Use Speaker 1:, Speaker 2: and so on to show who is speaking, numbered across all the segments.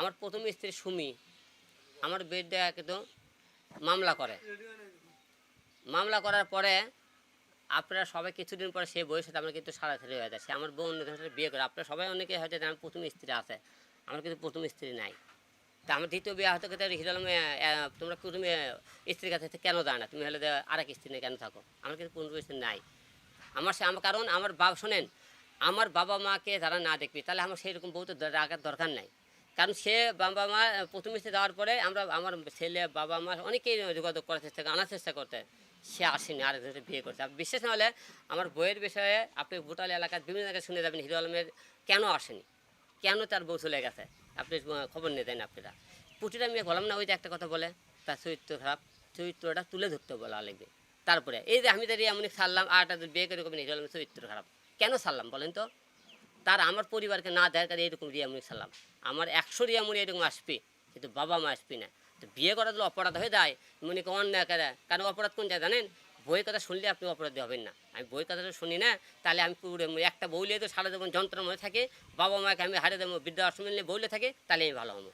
Speaker 1: আমার প্রথম স্ত্রী সুমি, আমার বিরুদ্ধে কিন্তু মামলা করে। মামলা করার পরে আপনারা সবাই কিছুদিন পরে সেই বইয়ের সাথে আমরা কিন্তু সারাসারি হয়ে যায়। সে আমার বোন অন্য সাথে বিয়ে করে। আপনারা সবাই অনেকে হয়তো আমার প্রথম স্ত্রী আছে। আমার কিন্তু প্রথম স্ত্রী নাই। তা আমার দ্বিতীয় বিয়ে হয়তো কিন্তু হিরালমে তোমরা প্রথমে স্ত্রীর কাছে কেন যায় না? তুমি হলে আরেক স্ত্রী নিয়ে কেন থাকো? আমার কিন্তু প্রথম স্ত্রী নাই। আমার সে আমার কারণ আমার বাবা শোনেন, আমার বাবা মাকে যারা না দেখবি, তাহলে আমার সেই রকম বউ তো রাখার দরকার নাই। কারণ সে বাবা মা প্রথম স্ত্রী যাওয়ার পরে আমরা, আমার ছেলে, বাবা মা অনেকেই যোগাযোগ করার চেষ্টা আনার চেষ্টা করতে। সে আসেনি, আর বিয়ে করছে। বিশেষ না হলে আমার বইয়ের বিষয়ে আপনি ভুটাল এলাকার বিভিন্ন জায়গায় শুনে যাবেন, হিরো আলমের কেন আসেনি? কেন তার বউ চলে গেছে? আপনি খবর নিয়ে দেন আপনারা। পুটিটা মেয়ে বললাম না, ওই যে একটা কথা বলে, তার চরিত্র খারাপ, চরিত্রটা তুলে ধরতে বলা লাগবে। তারপরে, এই যে আমি তাদের এমনি ছাড়লাম, আর বিয়ে করে কবে হিরো আলমের চরিত্র খারাপ। কেন ছাড়লাম বলেন তো? তার আমার পরিবারকে না দেয় কারণে এরকম রিয়ামুনি সালাম আমার একশো রিয়ামুনি এরকম আসবে, কিন্তু বাবা মা আসবি না। তো বিয়ে করা দিলে অপরাধ হয়ে যায় মনে করেন অন্যায় করে। কারণ অপরাধ কোন যায় জানেন? বইয়ের কথা শুনলে আপনি অপরাধী হবেন না। আমি বইয়ের কথাটা শুনি না, তাহলে আমি পুরো একটা বউলে তো সারা জীবন যন্ত্রের মধ্যে থাকে, বাবা মাকে আমি হারিয়ে দেবো বৃদ্ধাশ্রম নিয়ে বউলে থাকে, তাহলে আমি ভালো হব।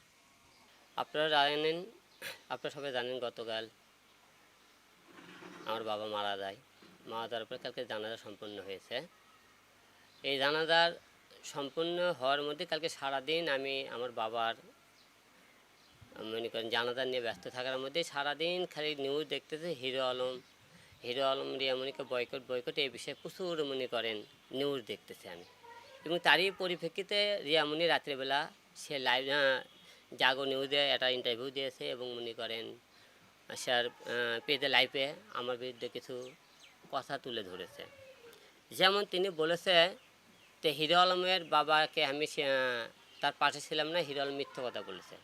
Speaker 1: আপনারা জানেন, আপনারা সবাই জানেন গতকাল আমার বাবা মারা যায়। মারা যাওয়ার পরে কালকে জানাজা সম্পন্ন হয়েছে। এই জানাজার সম্পূর্ণ হওয়ার মধ্যে কালকে সারাদিন আমি আমার বাবার, মনে করেন জানাজা নিয়ে ব্যস্ত থাকার মধ্যে সারাদিন খালি নিউজ দেখতেছে হিরো আলম হিরো আলম রিয়া রিয়ামণিকে বয়কট বয়কট এই বিষয়ে প্রচুর মনে করেন নিউজ দেখতেছে আমি। এবং তারই পরিপ্রেক্ষিতে রিয়ামণি রাত্রিবেলা সে লাইভ জাগো নিউজে একটা ইন্টারভিউ দিয়েছে এবং মনে করেন স্যার পেজে লাইভে আমার বিরুদ্ধে কিছু কথা তুলে ধরেছে। যেমন তিনি বলেছে যে হিরো আলমের বাবাকে আমি তার পাশে ছিলাম না, হিরো আলম মিথ্যে কথা বলেছে।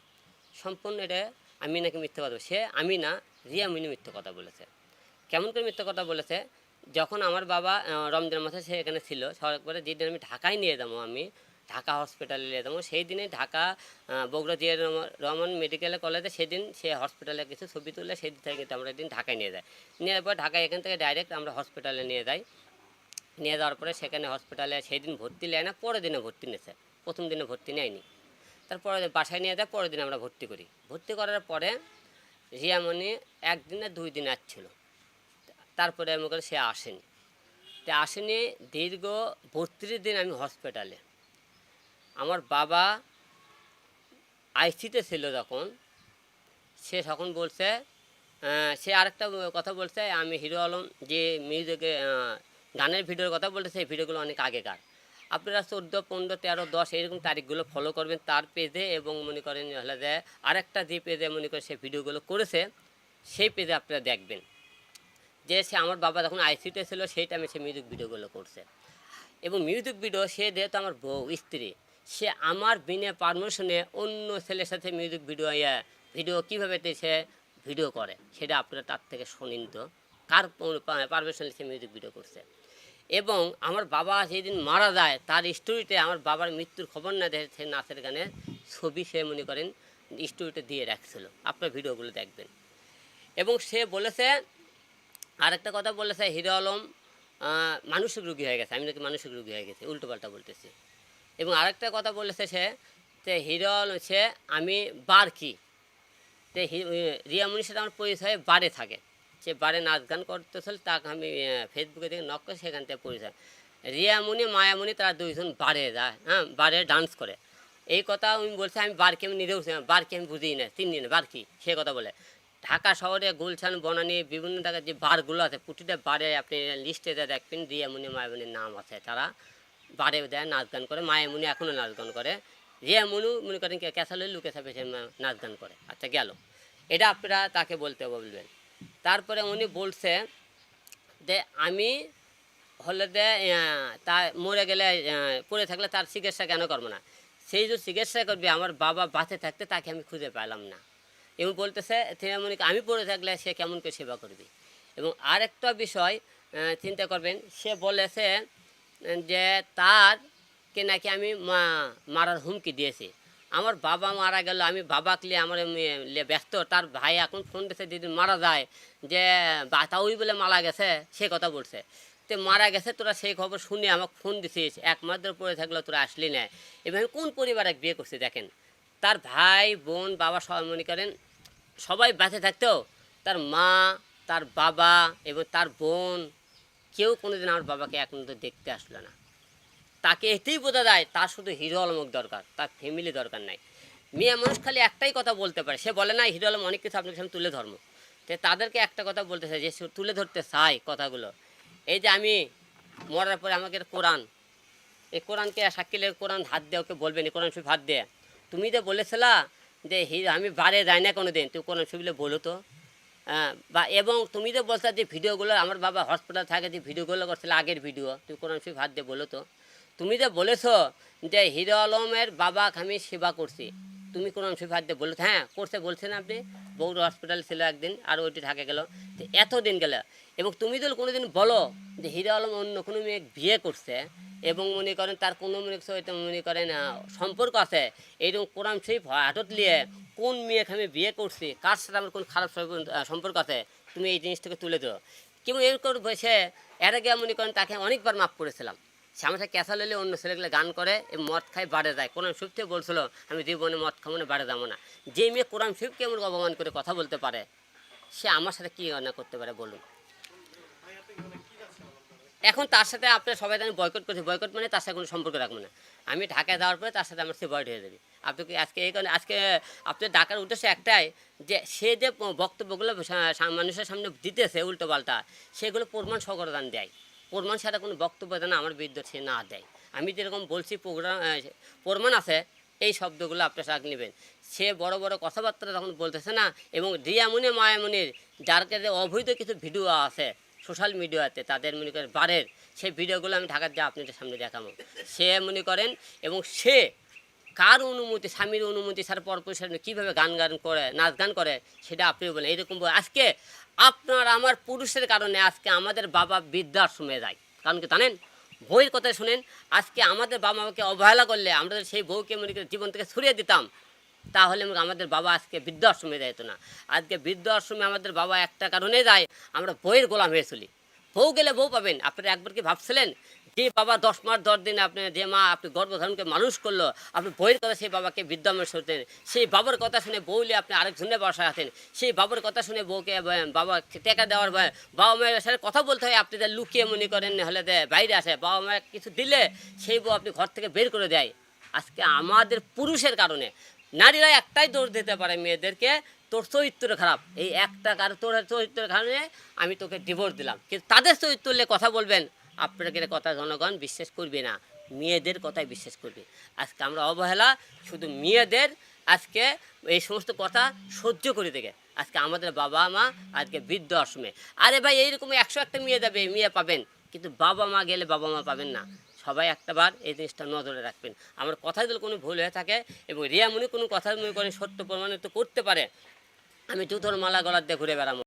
Speaker 1: সম্পূর্ণ এটা আমি নাকি মিথ্যে কথা। সে আমি না, রিয়া মিনি মিথ্যে কথা বলেছে। কেমন করে মিথ্যে কথা বলেছে? যখন আমার বাবা রমজান মাসে সে এখানে ছিল সরকারে যেদিন আমি ঢাকায় নিয়ে যাব আমি, ঢাকা হসপিটালে নিয়ে যাব, সেই দিনে ঢাকা বগুড়া জিয়া রহমান মেডিকেল কলেজে সেদিন সে হসপিটালে কিছু ছবি তুলে সেদিন থেকে কিন্তু আমরা একদিন ঢাকায় নিয়ে যাই। নিয়ে যাওয়ার পর ঢাকায় এখান থেকে ডাইরেক্ট আমরা হসপিটালে নিয়ে যাই। নিয়ে যাওয়ার পরে সেখানে হসপিটালে সেই দিন ভর্তি নেয় না, পরের দিনে ভর্তি নিয়েছে প্রথম দিনে ভর্তি নেয়নি। তারপরে বাসায় নিয়ে যায়, পরের দিন আমরা ভর্তি করি। ভর্তি করার পরে রিয়ামণি একদিনে দুই দিন আসছিল। তারপরে করি সে আসেনি। তো আসেনি দীর্ঘ বত্রিশ দিন আমি হসপিটালে আমার বাবা আইসিতে ছিল যখন, সে তখন বলছে সে আরেকটা কথা বলছে, আমি হিরো আলম যে মিউজিকে গানের ভিডিওর কথা বলতে সেই ভিডিওগুলো অনেক আগেকার। আপনারা চোদ্দ, পনেরো, তেরো, দশ এরকম তারিখগুলো ফলো করবেন তার পেজে এবং মনে করেন হলে যে আরেকটা যে পেজে মনে করেন সে ভিডিওগুলো করেছে, সেই পেজে আপনারা দেখবেন। যে সে আমার বাবা যখন আইসিতে ছিল, সেই টাইমে সে মিউজিক ভিডিওগুলো করছে। এবং মিউজিক ভিডিও সে যেহেতু আমার বউ, স্ত্রী, সে আমার বিনা পারমিশনে অন্য ছেলের সাথে মিউজিক ভিডিও ভিডিও কীভাবে সে ভিডিও করে, সেটা আপনারা তার থেকে শুনিন তো। কার পারমিশন সে মিউজিক ভিডিও করছে। এবং আমার বাবা যেদিন মারা যায়, তার স্টোরিতে আমার বাবার মৃত্যুর খবর না দেখে সে নাচের গানের ছবি সে মনে করেন স্টোরিতে দিয়ে রাখছিল। আপনার ভিডিওগুলো দেখবেন। এবং সে বলেছে, আরেকটা কথা বলেছে, হিরো আলম মানসিক রোগী হয়ে গেছে। আমি নাকি মানসিক রুগী হয়ে গেছি, উল্টোপাল্টা বলতেছি। এবং আরেকটা কথা বলেছে সে, যে হিরো আলম সে আমি বার কি। তো রিয়ামনির সাথে আমার পরিচয়, বারে থাকে। সে বারে নাচ গান করতেছিল, তাকে আমি ফেসবুকে থেকে নক করে সেখান থেকে পরিচয় রিয়ামণি, মায়ামণি তারা দুইজন বারে যায় হ্যাঁ বারে ডান্স করে। এই কথা আমি বলছি, আমি বারকে আমি নিজেও বারকে আমি বুঝি না চিনি না বার কি? সে কথা বলে। ঢাকা শহরে গুলশান, বনানি, বিভিন্ন জায়গায় যে বারগুলো আছে, প্রতিটা বারে আপনি লিস্টে দেখবেন, রিয়ামণি, মায়ামণির নাম আছে, তারা বারে দেয়, নাচ গান করে। মায়ামণি এখনও নাচ গান করে। রিয়ামণু মনে করেন ক্যাসালে লুকে থাকবে সে নাচ গান করে। আচ্ছা গেল। এটা আপনারা তাকে বলতে বলবেন। তারপরে উনি বলছে যে আমি হলে যে তা মরে গেলে পড়ে থাকলে তার চিকিৎসা কেন করব না? সেই যে চিকিৎসা করবে, আমার বাবা বাঁচে থাকতে তাকে আমি খুঁজে পেলাম না। এবং বলতেছে মনে আমি পড়ে থাকলে সে কেমন করে সেবা করবে? এবং আরেকটা বিষয় চিন্তা করবেন, সে বলেছে যে তার কে নাকি আমি মা- মারার হুমকি দিয়েছি। আমার বাবা মারা গেল, আমি বাবাকে আমার ব্যস্ত। তার ভাই এখন ফোন দিয়েছে যেদিন মারা যায়। যে বাতাউই বলে মারা গেছে? সে কথা বলছে। তো মারা গেছে, তোরা সেই খবর শুনে আমাকে ফোন দিছিস, এক মাস ধরে পড়ে থাকল, তোরা আসলি না। এবার কোন পরিবারে বিয়ে করছি দেখেন? তার ভাই, বোন, বাবা সবাই মনে করেন, সবাই বেঁচে থাকতেও তার মা, তার বাবা এবং তার বোন, কেউ কোনোদিন আমার বাবাকে এখন নজর দেখতে আসলো না। তাকে এতেই বোঝা যায় তার শুধু হিরো আলমক দরকার, তার ফ্যামিলি দরকার নাই। মেয়ে মানুষ খালি একটাই কথা বলতে পারে, সে বলে না, হিরো আলম অনেক কিছু আপনার সামনে তুলে ধর্ম। তো তাদেরকে একটা কথা বলতে চাই, যে তুলে ধরতে চাই কথাগুলো। এই যে আমি মরার পরে আমাকে কোরআন, এই কোরআনকে সাক্ষীলে কোরআন হাত দিয়ে ওকে বলবেন কোরআন শরীফ হাত দিয়ে। তুমি যে বলেছিলা যে আমি বারে যাই না কোনো দিন তুই কোরআন শরীফে বলো তো। বা এবং তুমি যে বলছো যে ভিডিওগুলো, আমার বাবা হসপিটাল থাকে যে ভিডিওগুলো করছিল আগের ভিডিও তুই কোরআন শরীফ হাত দিয়ে বলো তো। তুমি যে বলেছ যে হিরো আলমের বাবাকে আমি সেবা করছি, তুমি কোরআন শরীফ দিয়ে বলো হ্যাঁ করছে, বলছেন আপনি। বৌর হসপিটাল ছিল একদিন, আর ওইটি থাকে গেল। এতদিন গেল। এবং তুমি যদি কোনোদিন বলো যে হিরো আলম অন্য কোনো মেয়ে বিয়ে করছে, এবং মনে করেন তার কোনো মনে হয়তো মনে করেন সম্পর্ক আছে এইরকম কোরআন শরীফ হাটত নিয়ে কোন মেয়েকে আমি বিয়ে করছি, কার সাথে আমার কোন খারাপ সম্পর্ক- আছে, তুমি এই জিনিসটাকে তুলে দিও কেমন এরকম বসে, এর আগে মনে করেন তাকে অনেকবার মাফ করেছিলাম। সে আমার সাথে ক্যাসা লইলে অন্য ছেলেগুলো গান করে মদ খায়, বাড়ে যায়। কোরআন শরীফ থেকে বলছিল, আমি জীবনে মদ খাব না, বাড়ে যাব না। যে মেয়ে কোরআন শরীফকে এমন অপমান করে কথা বলতে পারে, সে আমার সাথে কী অন্যায় করতে পারে বলুন? এখন তার সাথে আপনার সবাই জানেন, বয়কট করছে। বয়কট মানে তার সাথে কোনো সম্পর্ক রাখব না। আমি ঢাকায় যাওয়ার পরে তার সাথে আমার সে বয়ড হয়ে যাবে। আপনি কি আজকে এই কারণে আজকে আপনার ডাকার উদ্দেশ্য একটাই যে, সে যে বক্তব্যগুলো মানুষের সামনে দিতেছে উল্টো পাল্টা সেগুলো প্রমাণ সহকরদান দেয়। প্রমাণ ছাড়া কোনো বক্তব্য যেন আমার বিরুদ্ধে সে না দেয়। আমি যেরকম বলছি প্রোগ্রাম প্রমাণ আছে, এই শব্দগুলো আপনার সাথে নেবেন। সে বড় বড় কথাবার্তা তখন বলতেছে না, এবং রিয়ামুনি মায়ামুনির যার কাছে অবৈধ কিছু ভিডিও আছে সোশ্যাল মিডিয়াতে তাদের মনে করেন বারের সেই ভিডিওগুলো আমি ঢাকার যা আপনাদের সামনে দেখাবো। সে মনে করেন, এবং সে কার অনুমতি, স্বামীর অনুমতি ছাড়া পরপুরুষ কীভাবে গান গান করে, নাচ গান করে, সেটা আপনি বলেন। এরকম আজকে আপনার, আমার পুরুষের কারণে আজকে আমাদের বাবা বৃদ্ধাশ্রমে যায়। কারণ কি জানেন? বইয়ের কথা শুনেন, আজকে আমাদের বাবা মাকে অবহেলা করলে আমরা যদি সেই বউকে মনে করি জীবন থেকে ছড়িয়ে দিতাম, তাহলে আমাদের বাবা আজকে বৃদ্ধাশ্রমে যেত না। আজকে বৃদ্ধাশ্রমে আমাদের বাবা একটা কারণে যায়, আমরা বইয়ের গোলাম হয়ে চলি। বউ গেলে বউ পাবেন, আপনারা একবার কি ভাবছিলেন? যে বাবা দশ মাস দশ দিন আপনি যে মা আপনি গর্ভধারণকে মানুষ করল, আপনি বইয়ের কথা সেই বাবাকে বৃদ্ধাশ্রমে শুনতেন সেই বাবার কথা শুনে বউলে আপনি আরেকজনের বাসায় আছেন সেই বাবার কথা শুনে বউকে বাবা টেকা দেওয়ার বাবা মায়ের সাথে কথা বলতে হয়, আপনি লুকিয়ে মনে করেন হলে বাইরে আসে, বাবা মায়ের কিছু দিলে সেই বউ আপনি ঘর থেকে বের করে দেয়। আজকে আমাদের পুরুষের কারণে নারীরা একটাই দোষ দিতে পারে মেয়েদেরকে, তোর চরিত্র খারাপ। এই একটা কারণ, তোর চরিত্রের কারণে আমি তোকে ডিভোর্স দিলাম। কিন্তু তাদের চরিত্র কথা বলবেন আপনাকে কথা জনগণ বিশ্বাস করবে না। মেয়েদের কথাই বিশ্বাস করবে। আজকে আমরা অবহেলা, শুধু মেয়েদের আজকে এই সমস্ত কথা সহ্য করে দেখে। আজকে আমাদের বাবা মা আজকে বৃদ্ধ আশ্রমে আরে ভাই, এইরকম একশো একটা মেয়ে যাবে মেয়ে পাবেন। কিন্তু বাবা মা গেলে বাবা মা পাবেন না। সবাই একটা বার এই জিনিসটা নজরে রাখবেন। আমার কথায় যদি কোনো ভুল হয়ে থাকে এবং রিয়া রিয়ামনি কোনো কথা মনে করেন সত্য প্রমাণিত করতে পারে, আমি জুতোর মালা গলার দিয়ে ঘুরে বেড়াবো।